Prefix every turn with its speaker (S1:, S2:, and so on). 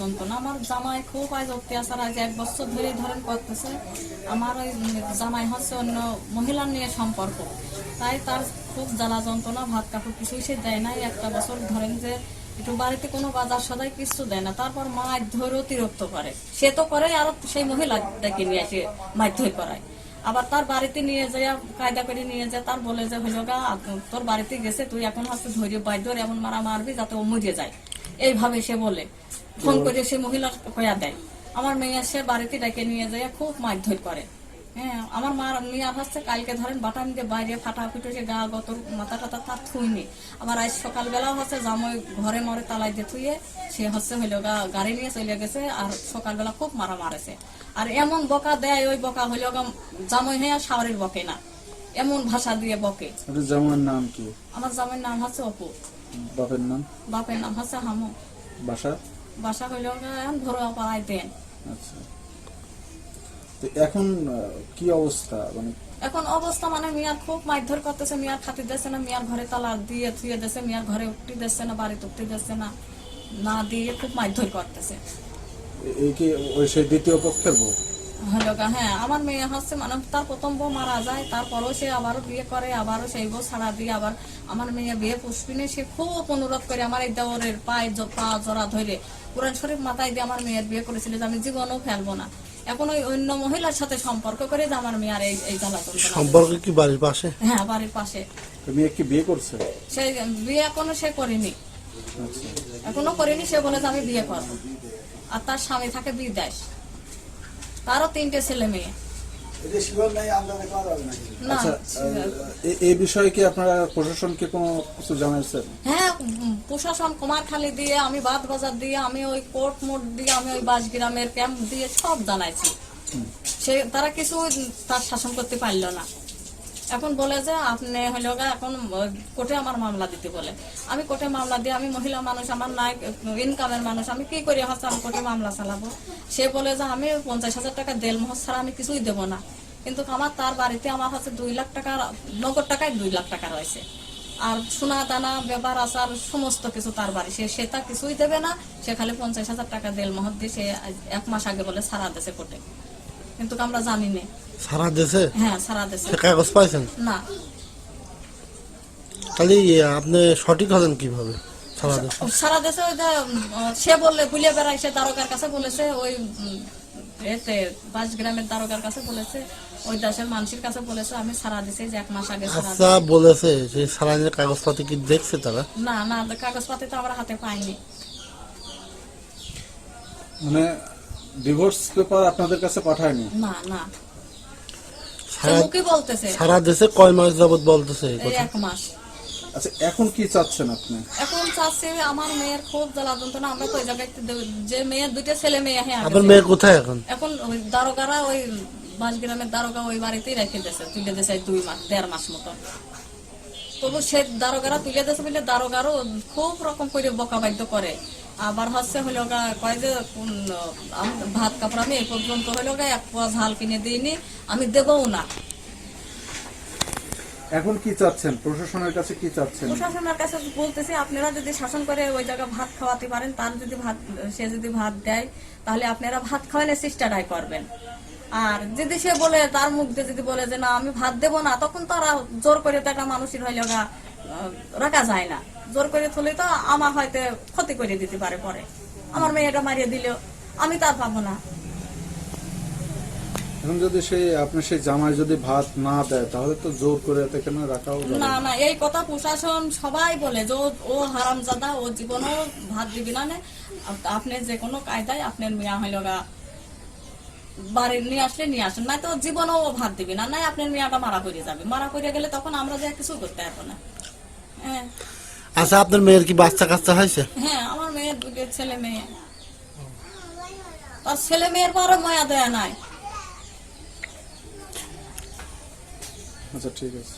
S1: যন্ত্রণা। আমার জামাই খুব আজ অত্যাচার, আজ এক বছর ধরে ধরেন করতেছে। আমার ওই জামাই হচ্ছে অন্য মহিলার নিয়ে সম্পর্ক। তাই তার খুব জ্বালা যন্ত্রণা, ভাত কাপড় কিছুই সে দেয় না একটা বছর ধরেন যে একটু বাড়িতে কোনো বাজার সদাই কিছু দেয় না। তারপর মাছ ধরে অতিরিক্ত করে। সে তো করে আর সেই মহিলা ডেকে নিয়ে মাছ ধরে করায়। আবার তার বাড়িতে নিয়ে যায়, কায়দা করে নিয়ে যায়। তার বলে যে হইল গা, তোর বাড়িতে গেছে, তুই এখন হচ্ছে ধৈর্য বাধ্য এমন মারা মারবি যাতে ও মরে যায়। এইভাবে সে বলে। ফোন করে সে মহিলা কয়া দেয়। আমার মেয়ে সে বাড়িতে ডেকে নিয়ে যায় খুব মারধর করে। হ্যাঁ আমার মার মেয়ে হচ্ছে কালকে ধরেন বাটাম দিয়ে বাইরে ফাটা ফুটে সে গা গত মাথা টাথা তার থুইনি। আবার আজ সকালবেলা হচ্ছে জামই ঘরে মরে তালাই দিয়ে থুয়ে সে হচ্ছে হইল গা গাড়ি নিয়ে চলে গেছে আর সকালবেলা খুব মারা মারেছে। আর এমন বকা দেয় ওই বকা হইল গা জামই হয়ে শাওয়ারের বকে না। এমন ভাষা দিয়ে বকে।
S2: জামার নাম কি?
S1: আমার জামাইয়ের নাম হচ্ছে অপু।
S2: বাপের নাম?
S1: বাপের নাম হচ্ছে হামু।
S2: বাসা?
S1: বাসা হইল এখন ঘরোয়া পাড়ায় দেন।
S2: আচ্ছা। তো এখন কি অবস্থা? মানে
S1: এখন অবস্থা মানে মিয়ার খুব মারধর করতেছে মিয়ার খাতি দিচ্ছে না মিয়ার ঘরে তালা দিয়ে থুয়ে দিচ্ছে মিয়ার ঘরে উঠতে দিচ্ছে না বাড়িতে উঠতে দিচ্ছে না না দিয়ে খুব মারধর করতেছে।
S2: এই কি ওই সেই দ্বিতীয় পক্ষের বউ?
S1: হলো হ্যাঁ আমার মেয়ে হচ্ছে মানে তার প্রথম বউ মারা যায় তারপরও সে আবারও বিয়ে করে আবারও সেই বউ ছাড়া দিয়ে আবার আমার মেয়ে বিয়ে পুষ্পিনে সে খুব অনুরোধ করে আমার এই দেওরের পায়ে পা জড়া ধরে কোরআন শরীফ মাথায় দিয়ে আমার মেয়ের বিয়ে করেছিল যে আমি জীবনও ফেলব না। এখন ওই অন্য মহিলার সাথে সম্পর্ক করে যে আমার মেয়ের এই এই জ্বালা যন্ত্রণা
S3: সম্পর্কে কি বাড়ির পাশে?
S1: হ্যাঁ বাড়ির পাশে।
S2: তো মেয়ে কি বিয়ে করছে?
S1: সে বিয়ে এখনও সে করেনি।
S2: আচ্ছা।
S1: এখনও করেনি সে বলে যে আমি বিয়ে করব। আর তার স্বামী থাকে বিদেশ। তারও তিনটে ছেলে মেয়ে। না
S2: আচ্ছা এই বিষয়ে কি আপনারা প্রশাসনকে কোনো কিছু জানাইছেন?
S1: হ্যাঁ প্রশাসন কুমারখালী দিয়ে আমি বাদ বাজার দিয়ে আমি ওই কোর্ট মোট দিয়ে আমি ওই বাসগ্রামের ক্যাম্প দিয়ে সব জানাইছি। সে তারা কিছু তার শাসন করতে পারল না। এখন বলে যে আপনি হলো গা এখন কোর্টে আমার মামলা দিতে বলে। আমি কোর্টে মামলা দিয়ে আমি মহিলা মানুষ, আমার নাই ইনকামের মানুষ, আমি কি করে? হচ্ছে আমি কোর্টে মামলা চালাবো। সে বলে যে আমি পঞ্চাশ হাজার টাকা দেল মহস ছাড়া আমি কিছুই দেবো না। কিন্তু আমার তার বাড়িতে আমার হচ্ছে দুই লাখ টাকা, নগদ টাকায় দুই লাখ টাকা রয়েছে। আর সোনা দানা, ব্যাপার আচার, সমস্ত কিছু তার বাড়ি। সে সে তা কিছুই দেবে না। সে খালি পঞ্চাশ হাজার টাকা দেল মহৎ দিয়ে সে এক মাস আগে বলে সারা দেশে কোর্টে। কিন্তু আমরা জানি না।
S3: সারা দেশে?
S1: হ্যাঁ সারা দেশে।
S3: কাগজ পাইছেন?
S1: না।
S3: তাহলে আপনি সঠিক হলেন কীভাবে সারা দেশে?
S1: সারা দেশে ওই সে বললে ভুলিয়ে বেড়াই সে দারোগার কাছে বলেছে ওই এতে পাঁচ গ্রামের দারোগার কাছে বলেছে ওই দেশের মানুষের কাছে বলেছে আমি সারা দিছি যে এক মাস আগে
S3: আচ্ছা বলেছে যে সারাইনের কাগজপাতি কি দেখছে তারা?
S1: না না কাগজপাতি তো আমরা হাতে পাইনি।
S2: মানে ডিভোর্স পেপার আপনাদের কাছে পাঠায়নি?
S1: না না।
S3: সারা দেশে কয় মাস যাবত বলতেছে
S1: এক মাস।
S2: আচ্ছা এখন কি চাচ্ছেন আপনি?
S1: এখন চাচ্ছে আমার মেয়ের খুব জ্বালা যন্ত্রণা। আমরা জায়গায় একটু যে মেয়ের দুইটা ছেলে মেয়ে হ্যাঁ
S3: আপনার মেয়ে কোথায় এখন?
S1: এখন ওই দারোগারা ওই বাসগ্রামের দারোগা ওই বাড়িতেই রেখে দিয়েছে তুলে দিয়েছে দুই মাস দেড় মাস মতো। তবু সে দারোগারা তুলে দিয়েছে বলে দারোগারও খুব রকম করে বকা বাধ্য করে। আবার হচ্ছে হলো গা কয় যে ভাত কাপড় আমি এই পর্যন্ত হলো গা এক পোয়া ঝাল কিনে দিইনি আমি দেবও না।
S2: এখন কি চাচ্ছেন? প্রশাসনের কাছে কি চাচ্ছেন?
S1: প্রশাসনের কাছে বলতেছি আপনারা যদি শাসন করে ওই জায়গায় ভাত খাওয়াতে পারেন তার যদি ভাত সে যদি ভাত দেয় তাহলে আপনারা ভাত খাওয়ানোর চেষ্টাটাই করবেন। আর যদি সে বলে তার মুখ দিয়ে যদি বলে যে না আমি ভাত দেবো না তখন তারা জোর করে তো একটা মানুষের হইলে রাখা যায় না। জোর করে তুলে তো আমার হয়তো ক্ষতি করে দিতে পারে পরে। আমার মেয়েটা মারিয়ে দিলেও আমি তার পাবো না।
S2: এখন যদি সেই আপনি সেই জামাই যদি ভাত না দেয় তাহলে তো জোর করে এতে কেন রাখাও
S1: না
S2: না।
S1: না এই কথা প্রশাসন সবাই বলে যে ও- হারামজাদা ও জীবনও ভাত দিবি না নে। আপনি যে কোনো কায়দায় আপনার মিয়া হইল বাড়ি নিয়ে আসলে নিয়ে আসেন নাই তো জীবনও ও ভাত দিবি না। নাই আপনার মিয়াটা মারা পড়ে যাবে। মারা পড়ে গেলে তখন আমরা যে কিছু করতে পারব না। হ্যাঁ।
S3: আচ্ছা আপনার মেয়ের কি বাচ্চা কাচ্চা হয়েছে?
S1: হ্যাঁ আমার মেয়ের দুটো ছেলে মেয়ে। আর ছেলে মেয়ের মায়া দেয়া নাই।
S2: আচ্ছা ঠিক আছে।